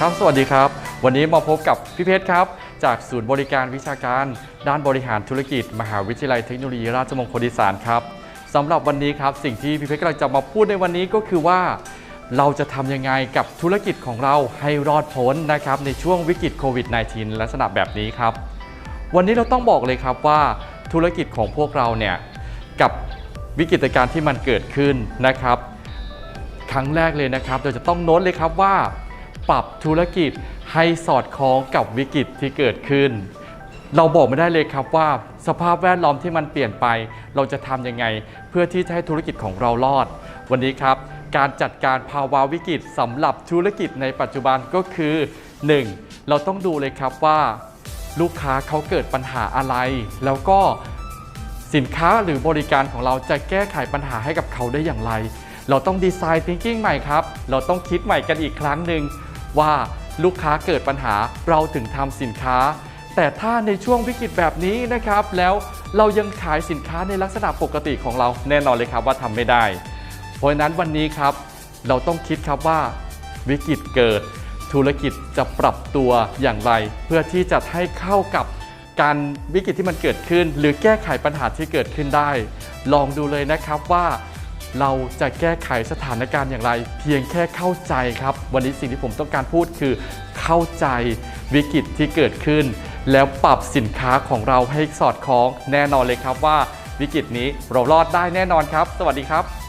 ครับสวัสดีครับ วันนี้มาพบกับพี่เพชรครับ จากศูนย์บริการวิชาการ ด้านบริหารธุรกิจ มหาวิทยาลัยเทคโนโลยีราชมงคลอีสานครับสำหรับวันนี้ครับสิ่งที่พี่เพชรกำลังจะมาพูดในวันนี้ก็คือว่า เราจะทำยังไงกับธุรกิจของเราให้รอดพ้นนะครับในช่วงวิกฤตโควิด -19 ลักษณะแบบนี้ครับ วันนี้เราต้องบอกเลยครับว่าธุรกิจของพวกเราเนี่ยกับวิกฤตการณ์ที่มันเกิดขึ้นนะครับ ครั้งแรกเลยนะครับ เราจะต้องโน้ตเลยครับว่า ปรับธุรกิจให้สอดคล้องกับวิกฤตที่เกิดขึ้น เราบอกไม่ได้เลยครับว่า สภาพแวดล้อมที่มันเปลี่ยนไป เราจะทำยังไง เพื่อที่จะให้ธุรกิจของเรารอด วันนี้ครับ การจัดการภาวะวิกฤตสำหรับธุรกิจในปัจจุบันก็คือ 1. เราต้องดูเลยครับว่า ลูกค้าเขาเกิดปัญหาอะไร แล้วก็สินค้าหรือบริการของเราจะแก้ไขปัญหาให้กับเขาได้อย่างไร เราต้องดีไซน์ thinking ใหม่ครับ เราต้องคิดใหม่กันอีกครั้งหนึ่ง ว่าลูกค้าเกิดปัญหาเราถึงทำสินค้า แต่ถ้าในช่วงวิกฤตแบบนี้นะครับ แล้วเรายังขายสินค้าในลักษณะปกติของเราแน่นอนเลยครับว่าทำไม่ได้ เพราะฉะนั้นวันนี้ครับ เราต้องคิดครับว่า วิกฤตเกิด ธุรกิจจะปรับตัวอย่างไร เพื่อที่จะให้เข้ากับการวิกฤตที่มันเกิดขึ้น หรือแก้ไขปัญหาที่เกิดขึ้นได้ ลองดูเลยนะครับว่า เราจะแก้ไขสถานการณ์อย่างไร เพียงแค่เข้าใจครับ วันนี้สิ่งที่ผมต้องการพูดคือ เข้าใจวิกฤตที่เกิดขึ้น แล้วปรับสินค้าของเราให้สอดคล้องแน่นอนเลยครับว่าวิกฤตนี้เรารอดได้แน่นอนครับ สวัสดีครับ